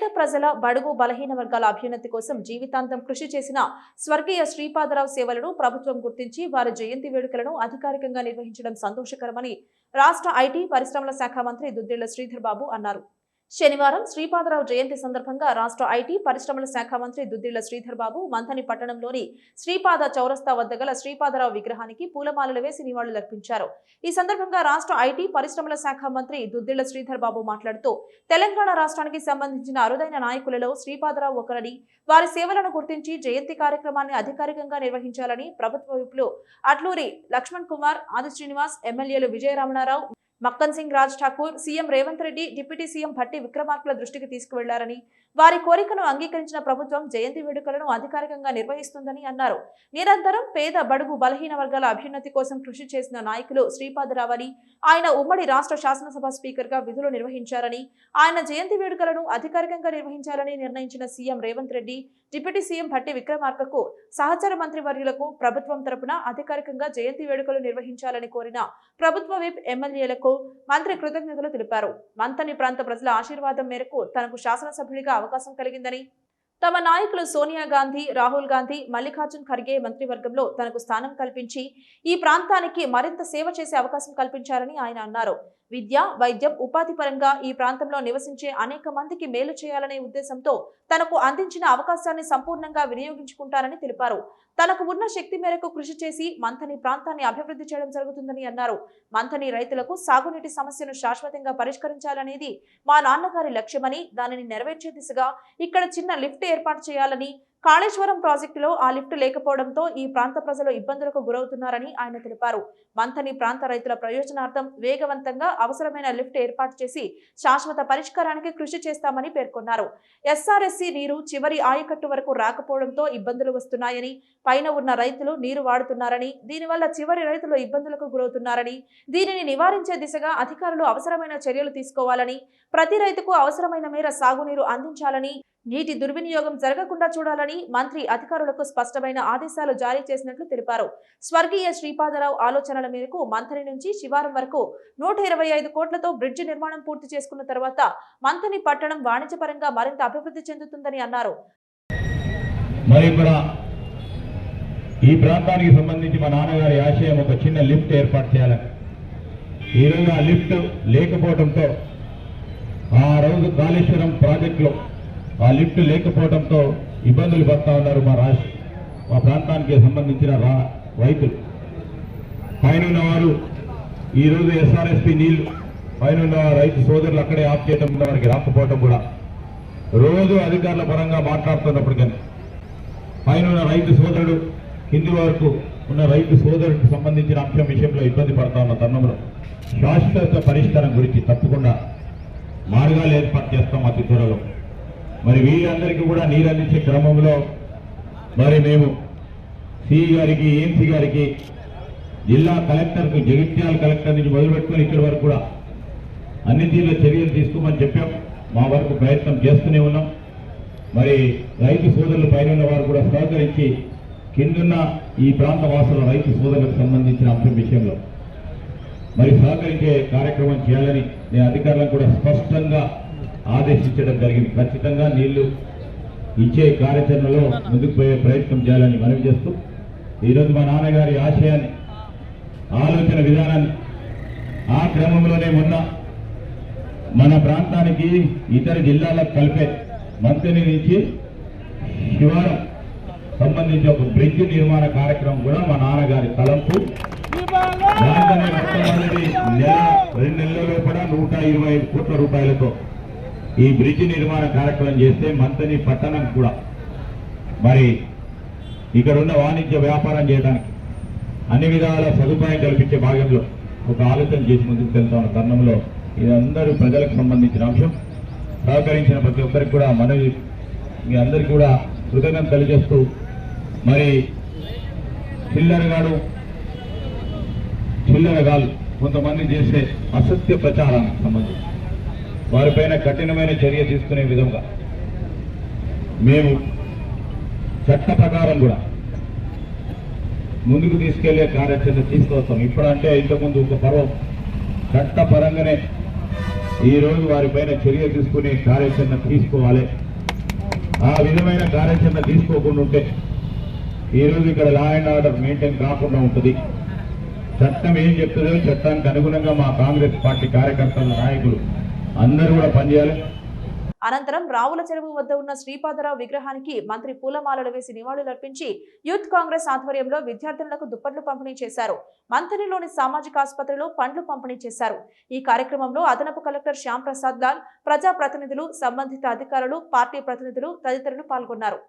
పేద ప్రజల బడుగు బలహీన వర్గాల అభ్యున్నతి కోసం జీవితాంతం కృషి చేసిన స్వర్గీయ శ్రీపాదరావు సేవలను ప్రభుత్వం గుర్తించి వారి జయంతి వేడుకలను అధికారికంగా నిర్వహించడం సంతోషకరమని రాష్ట్ర ఐటీ పరిశ్రమల శాఖ మంత్రి దుద్దిళ్ళ శ్రీధర్ బాబు అన్నారు. శనివారం శ్రీపాదరావు జయంతి సందర్భంగా రాష్ట్ర ఐటీ పరిశ్రమల శాఖ మంత్రి దుద్దిళ్ళ శ్రీధర్ బాబు మంథని పట్టణంలోని శ్రీపాద చౌరస్తా వద్ద గల శ్రీపాదరావు విగ్రహానికి పూలమాలలు వేసి నివాళులర్పించారు ఈ సందర్భంగా రాష్ట్ర ఐటీ పరిశ్రమల శాఖ మంత్రి దుద్దిళ్ళ శ్రీధర్ బాబు మాట్లాడుతూ తెలంగాణ రాష్ట్రానికి సంబంధించిన అరుదైన నాయకులలో శ్రీపాదరావు ఒకరని వారి సేవలను గుర్తించి జయంతి కార్యక్రమాన్ని అధికారికంగా నిర్వహించాలని ప్రభుత్వ విప్లు అట్లూరి లక్ష్మణ్ కుమార్ ఆది శ్రీనివాస్ ఎమ్మెల్యేలు Vijayaramanarao Makkan Singh Raj Thakur CM Revanth Reddy deputy CM Bhatti విక్రమార్కుల దృష్టికి తీసుకువెళ్ళారని వారి కోరికను అంగీకరించిన ప్రభుత్వం జయంతి వేడుకలను అధికారికంగా నిర్వహిస్తుందని అన్నారు. నిరంతరం పేద బడుగు బలహీన వర్గాల అభ్యున్నతి కోసం కృషి చేసిన నాయకులు శ్రీపాదరావు ఆయన ఉమ్మడి రాష్ట్ర శాసనసభ స్పీకర్గా విధులు నిర్వహించారని ఆయన జయంతి వేడుకలను అధికారికంగా నిర్వహించాలని నిర్ణయించిన CM Revanth Reddy deputy CM Bhatti విక్రమార్కకు సహచర మంత్రి వర్యులకు ప్రభుత్వం తరపున అధికారికంగా జయంతి వేడుకలు నిర్వహించాలని కోరిన ప్రభుత్వ విప్ ఎమ్మెల్యేలకు మంత్రి కృతజ్ఞతలు తెలిపారు. మంతని ప్రాంత ప్రజల ఆశీర్వాదం మేరకు తనకు శాసనసభ్యుడిగా అవకాశం కలిగిందని. తమ నాయకులు సోనియా గాంధీ రాహుల్ గాంధీ మల్లికార్జున్ ఖర్గే మంత్రివర్గంలో తనకు స్థానం కల్పించి ఈ ప్రాంతానికి మరింత సేవ చేసే అవకాశం కల్పించారని ఆయన అన్నారు. విద్య వైద్యం ఉపాధి పరంగా ఈ ప్రాంతంలో నివసించే అనేక మందికి మేలు చేయాలనే ఉద్దేశంతో తనకు అందించిన అవకాశాన్ని సంపూర్ణంగా వినియోగించుకుంటారని తెలిపారు. తనకు ఉన్న శక్తి మేరకు కృషి చేసి మంథని ప్రాంతాన్ని అభివృద్ధి చేయడం జరుగుతుందని అన్నారు. మంథని రైతులకు సాగునీటి సమస్యను శాశ్వతంగా పరిష్కరించాలనేది మా నాన్నగారి లక్ష్యమని దానిని నెరవేర్చే దిశగా ఇక్కడ చిన్న లిఫ్ట్ ఏర్పాటు చేయాలని కాళేశ్వరం ప్రాజెక్టులో ఆ లిఫ్ట్ లేకపోవడంతో ఈ ప్రాంత ప్రజలు ఇబ్బందులకు గురవుతున్నారని ఆయన తెలిపారు. మంథని ప్రాంత రైతుల ప్రయోజనార్థం వేగవంతంగా అవసరమైన లిఫ్ట్ ఏర్పాటు చేసి శాశ్వత పరిష్కారానికి కృషి చేస్తామని పేర్కొన్నారు. ఎస్ఆర్ఎస్సి నీరు చివరి ఆయకట్టు వరకు రాకపోవడంతో ఇబ్బందులు వస్తున్నాయని పైన ఉన్న రైతులు నీరు వాడుతున్నారని దీనివల్ల చివరి రైతులు ఇబ్బందులకు గురవుతున్నారని దీనిని నివారించే దిశగా అధికారులు అవసరమైన చర్యలు తీసుకోవాలని ప్రతి రైతుకు అవసరమైన మేర సాగునీరు అందించాలని నీటి దుర్వినియోగం జరగకుండా చూడాలని మంత్రి అధికారులకు స్పష్టమైన ఆదేశాలు జారీ చేసినట్లు తెలిపారు. స్వర్గీయ శ్రీపాదరావు ఆలోచనల మేరకు మంథని నుంచి శివారం వరకు నూట ఇరవై ఐదు కోట్లతో బ్రిడ్జి నిర్మాణం పూర్తి చేసుకున్న తర్వాత మంథని పట్టణం వాణిజ్యపరంగా మరింత అభివృద్ధి చెందుతుందని అన్నారు. ఈ ప్రాంతానికి సంబంధించి మా నాన్నగారి ఆశయం ఒక చిన్న లిఫ్ట్ ఏర్పాటు చేయాలని. ఈరోజు ఆ లిఫ్ట్ లేకపోవడంతో ఆ రోజు కాళేశ్వరం ప్రాజెక్టులో ఆ లిఫ్ట్ లేకపోవడంతో ఇబ్బందులు పడతా ఉన్నారు మా రాష్ట్ర మా ప్రాంతానికి సంబంధించిన రా రైతులు. పైన ఉన్నవారు ఈరోజు ఎస్ఆర్ఎస్పి నీళ్ళు పైన ఉన్న రైతు సోదరులు అక్కడే ఆఫ్ చేయడం వల్ల వారికి రాకపోవడం కూడా. రోజు అధికారుల పరంగా మాట్లాడుతున్నప్పటికీ పైన ఉన్న రైతు సోదరుడు కింది వరకు ఉన్న రైతు సోదరుడికి సంబంధించిన అంశం విషయంలో ఇబ్బంది పడతా ఉన్న తరుణంలో శాశ్వత పరిష్కారం గురించి తప్పకుండా మార్గాలు ఏర్పాటు చేస్తాం అతి త్వరలో. మరి వీరందరికీ కూడా నీరు అందించే క్రమంలో మరి మేము సిఈ గారికి ఏఎంసీ గారికి జిల్లా కలెక్టర్కు జగిత్యాల కలెక్టర్ నుంచి మొదలుపెట్టుకుని ఇక్కడి వరకు కూడా అన్ని తీరుల చర్యలు తీసుకోమని చెప్పాం. మా వరకు ప్రయత్నం చేస్తూనే ఉన్నాం. మరి రైతు సోదరులు పైన వారు కూడా సహకరించి కిందున్న ఈ ప్రాంత వాసుల రైతు సోదరులకు సంబంధించిన అంశం విషయంలో మరి సహకరించే కార్యక్రమం చేయాలని నేను అధికారులకు కూడా స్పష్టంగా ఆదేశించడం జరిగింది. ఖచ్చితంగా నీళ్ళు ఇచ్చే కార్యాచరణలో ముందుకు పోయే ప్రయత్నం చేయాలని మనవి చేస్తూ ఈరోజు మా నాన్నగారి ఆశయాన్ని ఆలోచన విధానాన్ని ఆ క్రమంలోనే మొన్న మన ప్రాంతానికి ఇతర జిల్లాలకు కలిపే మంత్రి నుంచి శివారం సంబంధించి ఒక బ్రిడ్జ్ నిర్మాణ కార్యక్రమం కూడా మా నాన్నగారి తలంపు. దాంట్లోనే మొట్టమొదటి నెల రెండు నెలల్లో కూడా నూట ఇరవై ఐదు కోట్ల రూపాయలతో ఈ బ్రిడ్జ్ నిర్మాణ కార్యక్రమం చేస్తే మంతని పట్టణం కూడా మరి ఇక్కడ ఉన్న వాణిజ్య వ్యాపారం చేయడానికి అన్ని విధాల సదుపాయం కల్పించే భాగంలో ఒక ఆలోచన చేసి ముందుకు వెళ్తా తరుణంలో ఇది అందరూ ప్రజలకు సంబంధించిన అంశం. సహకరించిన ప్రతి ఒక్కరికి కూడా మనవి మీ అందరికీ కూడా కృతజ్ఞత తెలియజేస్తూ మరి చిల్లరగాడు చిల్లరగాలు కొంతమంది చేసే అసత్య ప్రచారానికి సంబంధించి. వారిపైన కఠినమైన చర్య తీసుకునే విధంగా మేము చట్ట ప్రకారం కూడా ముందుకు తీసుకెళ్ళే కార్యాచరణ తీసుకొస్తాం. ఇప్పుడంటే ఇంతకుముందు ఒక పర్వం చట్టపరంగానే ఈ రోజు వారిపైన చర్య తీసుకునే కార్యాచరణ తీసుకోవాలి. ఆ విధమైన కార్యాచరణ తీసుకోకుండా ఉంటే ఈ రోజు ఇక్కడ లా అండ్ ఆర్డర్ మెయింటైన్ కాకుండా ఉంటుంది. చట్టం ఏం చెప్తుందో చట్టానికి అనుగుణంగా మా కాంగ్రెస్ పార్టీ కార్యకర్తల నాయకులు అందరూ కూడా పనిచేయాలి అనంతరం రావుల చెరువు వద్ద ఉన్న శ్రీపాదరావు విగ్రహానికి మంత్రి పూలమాలలు వేసి నివాళులర్పించి యూత్ కాంగ్రెస్ ఆధ్వర్యంలో విద్యార్థులకు దుప్పట్లు పంపిణీ చేశారు. మంత్రిలోని సామాజిక ఆసుపత్రిలో పండ్లు పంపిణీ చేశారు. ఈ కార్యక్రమంలో అదనపు కలెక్టర్ శ్యాంప్రసాద్ లాల్ ప్రజా ప్రతినిధులు సంబంధిత అధికారులు పార్టీ ప్రతినిధులు తదితరులు పాల్గొన్నారు.